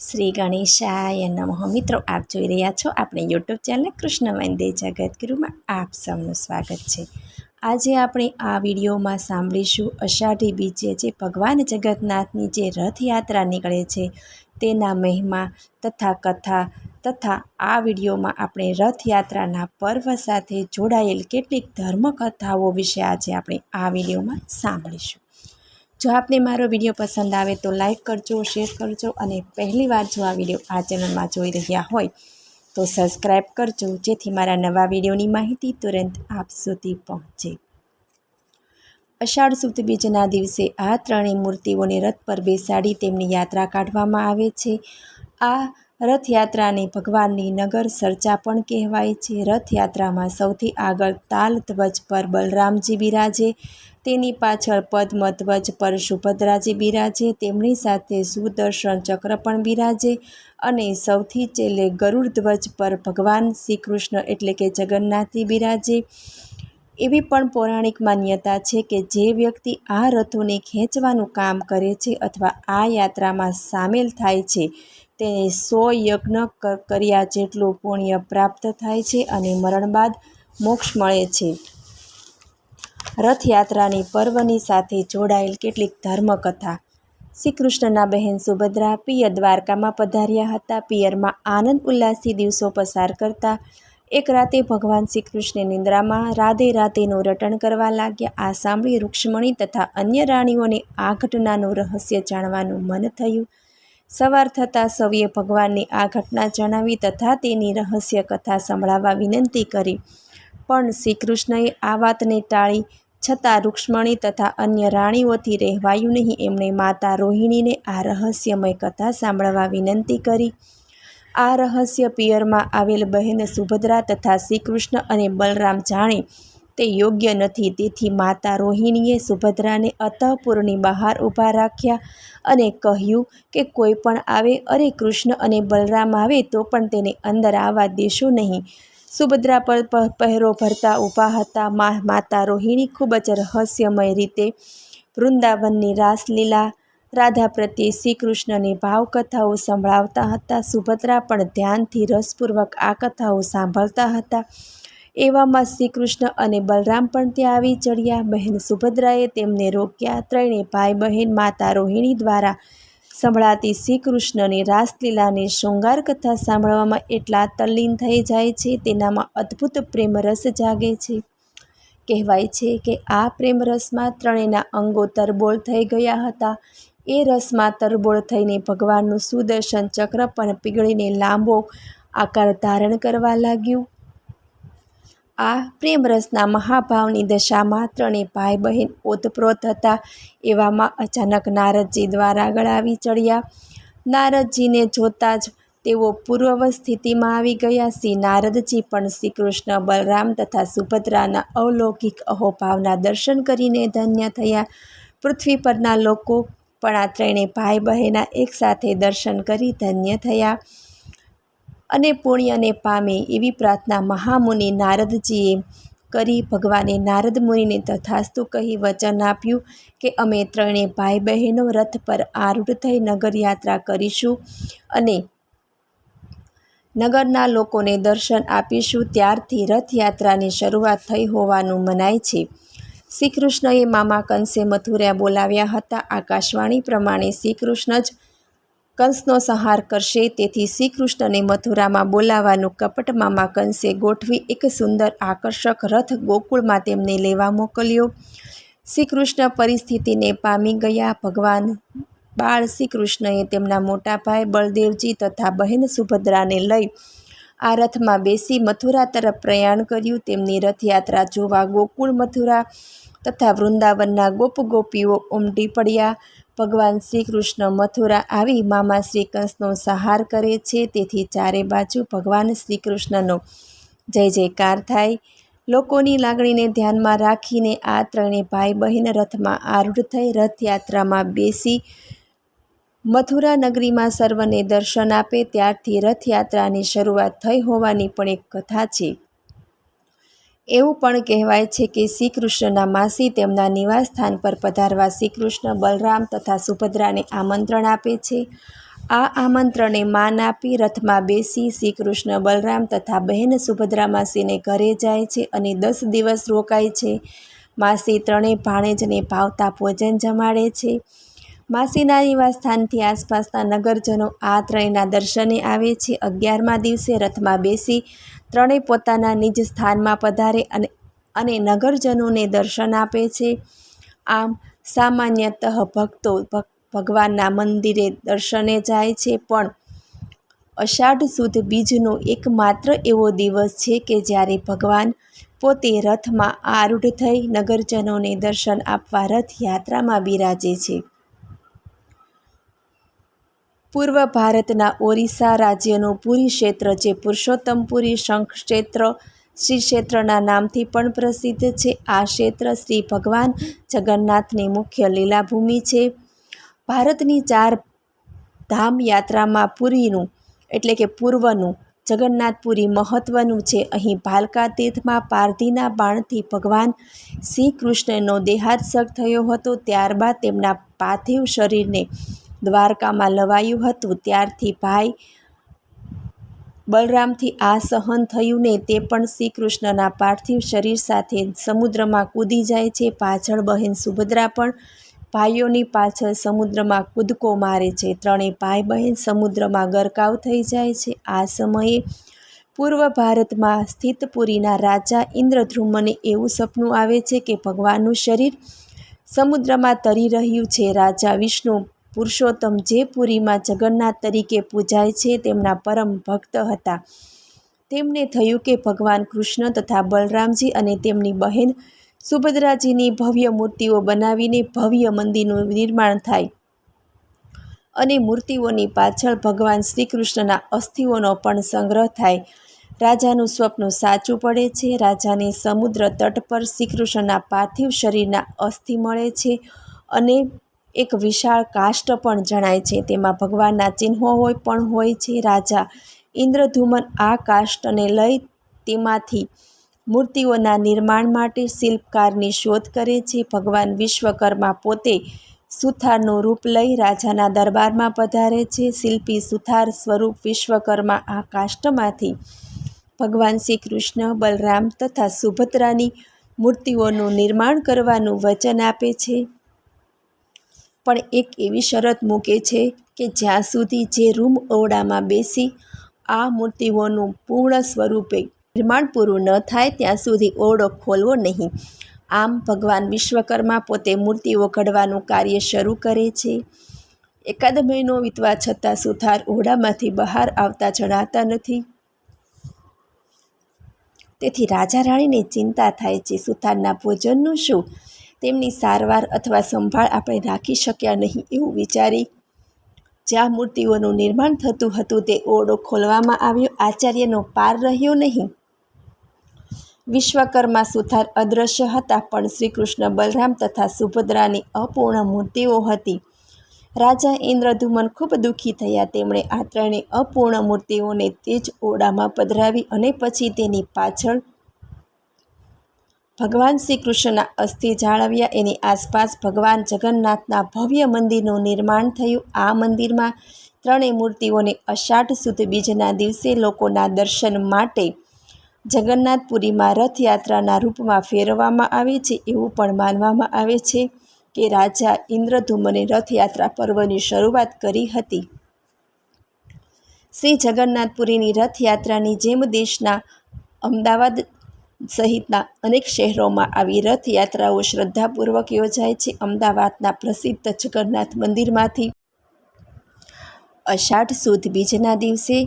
શ્રી ગણેશાય નમઃ. મિત્રો, આપ જોઈ રહ્યા છો આપણે યુટ્યુબ ચેનલ કૃષ્ણ વંદે જગતગુરુમાં આપ સૌનું સ્વાગત છે. આજે આપણે આ વિડીયોમાં સાંભળીશું અષાઢી બીજે જે ભગવાન જગન્નાથની જે રથયાત્રા નીકળે છે, તેના મહિમા તથા કથા તથા આ વિડીયોમાં આપણે રથયાત્રાના પર્વ સાથે જોડાયેલ કેટલીક ધર્મકથાઓ વિશે આજે આપણે આ વિડીયોમાં સાંભળીશું. જો આપને મારો વીડિયો પસંદ આવે તો લાઈક કરજો, શેર કરજો અને પહેલીવાર જો આ વીડિયો આ ચેનલમાં જોઈ રહ્યા હોય તો સબસ્ક્રાઈબ કરજો, જેથી મારા નવા વિડીયોની માહિતી તુરંત આપ સુધી પહોંચે. અષાઢ સુદ બીજના દિવસે આ ત્રણેય મૂર્તિઓને રથ પર બેસાડી તેમની યાત્રા કાઢવામાં આવે છે. આ રથયાત્રાને ભગવાનની નગર સર્ચા પણ કહેવાય છે. રથયાત્રામાં સૌથી આગળ તાલ ધ્વજ પર બલરામજી બિરાજે, તેની પાછળ પદ્મ ધ્વજ પર સુભદ્રાજી બિરાજે, તેમની સાથે સુદર્શન ચક્ર પણ બિરાજે અને સૌથી છેલ્લે ગરુડ ધ્વજ પર ભગવાન શ્રી કૃષ્ણ એટલે કે જગન્નાથજી બિરાજે. એવી પણ પૌરાણિક માન્યતા છે કે જે વ્યક્તિ આ રથોને ખેંચવાનું કામ કરે છે અથવા આ યાત્રામાં સામેલ થાય છે તેને સો યજ્ઞ કર્યા જેટલું પુણ્ય પ્રાપ્ત થાય છે અને મરણ બાદ મોક્ષ મળે છે. રથયાત્રાની પર્વની સાથે જોડાયેલ કેટલીક ધર્મકથા. શ્રી કૃષ્ણના બહેન સુભદ્રા પિયર દ્વારકામાં પધાર્યા હતા. પિયરમાં આનંદ ઉલ્લાસથી દિવસો પસાર કરતા એક રાતે ભગવાન શ્રી કૃષ્ણ નિંદ્રામાં રાધે રાધેનું રટણ કરવા લાગ્યા. આ સાંભળી રૂક્ષ્મણી તથા અન્ય રાણીઓને આ ઘટનાનું રહસ્ય જાણવાનું મન થયું. સવાર થતાં સૌએ ભગવાનને આ ઘટના જણાવી તથા તેની રહસ્ય કથા સંભળાવવા વિનંતી કરી. પણ શ્રી કૃષ્ણએ આ વાતને ટાળી, છતાં રૂક્ષ્મણી તથા અન્ય રાણીઓથી રહેવાયું નહીં. એમણે માતા રોહિણીને આ રહસ્યમય કથા સાંભળવા વિનંતી કરી. આ રહસ્ય પિયરમાં આવેલ બહેન સુભદ્રા તથા શ્રીકૃષ્ણ અને બલરામ જાણે તે યોગ્ય નથી. તેથી માતા રોહિણીએ સુભદ્રાને અતઃપુરની બહાર ઊભા રાખ્યા અને કહ્યું કે કોઈ પણ આવે, અરે કૃષ્ણ અને બલરામ આવે તો પણ તેને અંદર આવવા દેશો નહીં. સુભદ્રા પર પહેરો ભરતા ઊભા હતા. માતા રોહિણી ખૂબ જ રહસ્યમય રીતે વૃંદાવનની રાસલીલા રાધા પ્રત્યે શ્રી કૃષ્ણની ભાવકથાઓ સંભળાવતા હતા. સુભદ્રા પણ ધ્યાનથી રસપૂર્વક આ કથાઓ સાંભળતા હતા. એવામાં શ્રી કૃષ્ણ અને બલરામ પણ ત્યાં આવી ચડ્યા. બહેન સુભદ્રાએ તેમને રોક્યા. ત્રણેય ભાઈ બહેન માતા રોહિણી દ્વારા સંભળાતી શ્રી કૃષ્ણની રાસલીલાની શૃંગાર કથા સાંભળવામાં એટલા તલ્લીન થઈ જાય છે. તેનામાં અદ્ભુત પ્રેમ રસ જાગે છે. કહેવાય છે કે આ પ્રેમ રસમાં ત્રણેયના અંગો તરબોળ થઈ ગયા હતા. એ રસમાં તરબોળ થઈને ભગવાનનું સુદર્શન ચક્ર પણ પીગળીને લાંબો આકાર ધારણ કરવા લાગ્યું. આ પ્રેમરસના મહાભાવની દશામાં ત્રણેય ભાઈ બહેન ઓતપ્રોત હતા એવામાં અચાનક નારદજી દ્વારા આગળ આવી ચડ્યા. નારદજીને જોતાં જ તેઓ પૂર્વ સ્થિતિમાં આવી ગયા શ્રી નારદજી પણ શ્રી કૃષ્ણ, બલરામ તથા સુભદ્રાના અવલૌકિક અહોભાવના દર્શન કરીને ધન્ય થયા. પૃથ્વી પરના લોકો પણ આ ત્રણેય ભાઈ બહેના એકસાથે દર્શન કરી ધન્ય થયા. અને પુણ્યને પામે એવી પ્રાર્થના મહામુનિ નારદજીએ કરી. ભગવાને નારદ મુનિને તથાસ્તુ કહી વચન આપ્યું કે અમે ત્રણેય ભાઈ બહેનો રથ પર આરૂઢ થઈ નગરયાત્રા કરીશું અને નગરના લોકોને દર્શન આપીશું. ત્યારથી રથયાત્રાની શરૂઆત થઈ હોવાનું મનાય છે. શ્રી કૃષ્ણએ મામા કંસે મથુરા બોલાવ્યા હતા. આકાશવાણી પ્રમાણે શ્રી કૃષ્ણ જ કંસનો સંહાર કરશે. તેથી શ્રી કૃષ્ણને મથુરામાં બોલાવવાનું કપટમામા કંસે ગોઠવી એક સુંદર આકર્ષક રથ ગોકુળમાં તેમને લેવા મોકલ્યો. શ્રી કૃષ્ણ પરિસ્થિતિને પામી ગયા. ભગવાન બાળ શ્રી કૃષ્ણએ તેમના મોટા ભાઈ બળદેવજી તથા બહેન સુભદ્રાને લઈ આ રથમાં બેસી મથુરા તરફ પ્રયાણ કર્યું. તેમની રથયાત્રા જોવા ગોકુળ મથુરા તથા વૃંદાવનના ગોપ ગોપીઓ ઉમટી પડ્યા. ભગવાન શ્રી કૃષ્ણ મથુરા આવી મામા શ્રી કંસનો સહાર કરે છે. તેથી ચારે બાજુ ભગવાન શ્રી કૃષ્ણનો જય જયકાર થાય. લોકોની લાગણીને ધ્યાનમાં રાખીને આ ત્રણેય ભાઈ બહેન રથમાં આરૂઢ થઈ રથયાત્રામાં બેસી મથુરા નગરીમાં સર્વને દર્શન આપે. ત્યારથી રથયાત્રાની શરૂઆત થઈ હોવાની પણ એક કથા છે. એવું પણ કહેવાય છે કે શ્રી કૃષ્ણના માસી તેમના નિવાસ સ્થાન પર પધારવા શ્રી કૃષ્ણ બલરામ તથા સુભદ્રાને આમંત્રણ આપે છે. આ આમંત્રણે માન આપી રથમાં બેસી શ્રીકૃષ્ણ બલરામ તથા બહેન સુભદ્રા માસીને ઘરે જાય છે અને દસ દિવસ રોકાય છે. માસી ત્રણેય ભાણેજને ભાવતા ભોજન જમાડે છે. માસીના નિવાસસ્થાનથી આસપાસના નગરજનો આ ત્રણેયના દર્શને આવે છે. અગિયારમા દિવસે રથમાં બેસી ત્રણેય પોતાના નિજ સ્થાનમાં પધારે અને અને નગરજનોને દર્શન આપે છે. આમ સામાન્યતઃ ભક્તો ભગવાનના મંદિરે દર્શને જાય છે, પણ અષાઢ સુદ બીજનો એકમાત્ર એવો દિવસ છે કે જ્યારે ભગવાન પોતે રથમાં આરૂઢ થઈ નગરજનોને દર્શન આપવા રથયાત્રામાં બિરાજે છે. પૂર્વ ભારતના ઓરિસ્સા રાજ્યનું પુરી ક્ષેત્ર જે પુરુષોત્તમપુરી શંખ ક્ષેત્ર, શ્રી ક્ષેત્રના નામથી પણ પ્રસિદ્ધ છે. આ ક્ષેત્ર શ્રી ભગવાન જગન્નાથની મુખ્ય લીલાભૂમિ છે. ભારતની ચાર ધામ યાત્રામાં પુરીનું, એટલે કે પૂર્વનું, જગન્નાથપુરી મહત્ત્વનું છે. અહીં ભાલકા તીર્થમાં પારધીના બાણથી ભગવાન શ્રી કૃષ્ણનો દેહાત્સર્ગ થયો હતો. ત્યારબાદ તેમના પાર્થિવ શરીરને દ્વારકામાં લવાયું હતું. ત્યારથી ભાઈ બલરામથી આ સહન થયું ને તે પણ શ્રી કૃષ્ણના પાર્થિવ શરીર સાથે સમુદ્રમાં કૂદી જાય છે. પાછળ બહેન સુભદ્રા પણ ભાઈઓની પાછળ સમુદ્રમાં કૂદકો મારે છે. ત્રણેય ભાઈ બહેન સમુદ્રમાં ગરકાવ થઈ જાય છે. આ સમયે પૂર્વ ભારતમાં સ્થિત પુરીના રાજા ઇન્દ્રધ્રુમને એવું સપનું આવે છે કે ભગવાનનું શરીર સમુદ્રમાં તરી રહ્યું છે. રાજા વિષ્ણુ પુરુષોત્તમ જે પુરીમાં જગન્નાથ તરીકે પૂજાય છે, તેમના પરમ ભક્ત હતા. તેમને થયું કે ભગવાન કૃષ્ણ તથા બલરામજી અને તેમની બહેન સુભદ્રાજીની ભવ્ય મૂર્તિઓ બનાવીને ભવ્ય મંદિરનું નિર્માણ થાય અને મૂર્તિઓની પાછળ ભગવાન શ્રી કૃષ્ણના અસ્થિઓનો પણ સંગ્રહ થાય. રાજાનું સ્વપ્ન સાચું પડે છે, રાજાને સમુદ્ર તટ પર શ્રી કૃષ્ણના પાર્થિવ શરીરના અસ્થિ મળે છે અને એક વિશાળ કાષ્ટ પણ જણાય છે. તેમાં ભગવાનના ચિહ્નો હોય પણ હોય છે. રાજા ઇન્દ્રધુમન આ કાષ્ટને લઈ તેમાંથી મૂર્તિઓના નિર્માણ માટે શિલ્પકારની શોધ કરે છે. ભગવાન વિશ્વકર્મા પોતે સુથારનું રૂપ લઈ રાજાના દરબારમાં પધારે છે. શિલ્પી સુથાર સ્વરૂપ વિશ્વકર્મા આ કાષ્ટમાંથી ભગવાન શ્રી કૃષ્ણ બલરામ તથા સુભદ્રાની મૂર્તિઓનું નિર્માણ કરવાનું વચન આપે છે. પણ એક એવી શરત મૂકે છે કે જ્યાં સુધી જે રૂમ ઓરડામાં બેસી આ મૂર્તિઓનું પૂર્ણ સ્વરૂપે નિર્માણ પૂરું ન થાય ત્યાં સુધી ઓરડો ખોલવો નહીં. આમ ભગવાન વિશ્વકર્મા પોતે મૂર્તિઓ ઘડવાનું કાર્ય શરૂ કરે છે. એકાદ મહિનો વીતવા છતાં સુથાર ઓરડામાંથી બહાર આવતા જણાતા નથી. તેથી રાજા રાણીને ચિંતા થાય છે સુથારના ભોજનનું શું? તેમની સારવાર અથવા સંભાળ આપણે રાખી શક્યા નહીં એવું વિચારી જ્યાં મૂર્તિઓનું નિર્માણ થતું હતું તે ઓરડો ખોલવામાં આવ્યો. આચાર્યનો પાર રહ્યો નહીં. વિશ્વકર્મા સુથાર અદૃશ્ય હતા, પણ શ્રી કૃષ્ણ બલરામ તથા સુભદ્રાની અપૂર્ણ મૂર્તિઓ હતી. રાજા ઇન્દ્રધુમન ખૂબ દુઃખી થયા. તેમણે આ ત્રણેય અપૂર્ણ મૂર્તિઓને તે જ ઓરડામાં પધરાવી અને પછી તેની પાછળ ભગવાન શ્રી કૃષ્ણના અસ્થિ જાળવ્યા. એની આસપાસ ભગવાન જગન્નાથના ભવ્ય મંદિરનું નિર્માણ થયું. આ મંદિરમાં ત્રણેય મૂર્તિઓને અષાઢ સુદ બીજના દિવસે લોકોના દર્શન માટે જગન્નાથપુરીમાં રથયાત્રાના રૂપમાં ફેરવવામાં આવે છે. એવું પણ માનવામાં આવે છે કે રાજા ઇન્દ્રધૂમને રથયાત્રા પર્વની શરૂઆત કરી હતી. શ્રી જગન્નાથપુરીની રથયાત્રાની જેમ દેશના અમદાવાદ સહિતના અનેક શહેરોમાં આવી રથયાત્રાઓ શ્રદ્ધાપૂર્વક યોજાય છે. અમદાવાદના પ્રસિદ્ધ જગન્નાથ મંદિરમાંથી અષાઢ સુદ બીજના દિવસે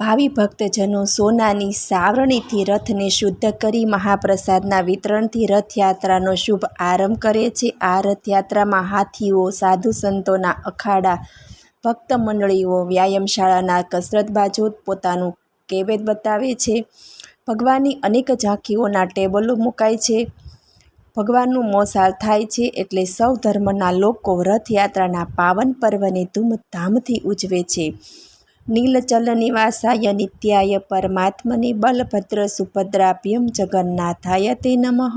ભાવિ ભક્તજનો સોનાની સાવરણીથી રથને શુદ્ધ કરી મહાપ્રસાદના વિતરણથી રથયાત્રાનો શુભ આરંભ કરે છે. આ રથયાત્રામાં હાથીઓ, સાધુ સંતોના અખાડા ભક્ત મંડળીઓ વ્યાયામશાળાના કસરતબાજો પોતાનું કેવેદ બતાવે છે. ભગવાનની અનેક ઝાંખીઓના ટેબલો મુકાય છે. ભગવાનનું મોસાળ થાય છે એટલે સૌ ધર્મના લોકો રથયાત્રાના પાવન પર્વને ધૂમધામથી ઉજવે છે. નીલચલ નિવાસાય નિત્યાય પરમાત્મને બલભદ્ર સુભદ્રાભ્યમ જગન્નાથાય તે નમઃ.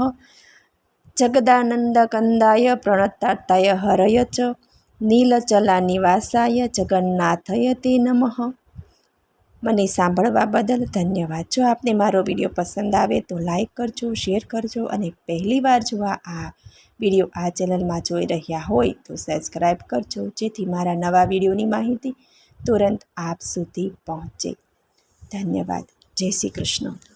જગદાનંદ કંદાય પ્રણતાતાય હરય ચ નીલચલા નિવાસાય જગન્નાથય તે નમઃ. મને સાંભળવા બદલ ધન્યવાદ. જો આપને મારો વીડિયો પસંદ આવે તો લાઈક કરજો, શેર કરજો અને પહેલીવાર જો આ આ વીડિયો આ ચેનલમાં જોઈ રહ્યા હોય તો સબસ્ક્રાઈબ કરજો, જેથી મારા નવા વિડીયોની માહિતી તુરંત આપ સુધી પહોંચે. ધન્યવાદ. જય શ્રી કૃષ્ણ.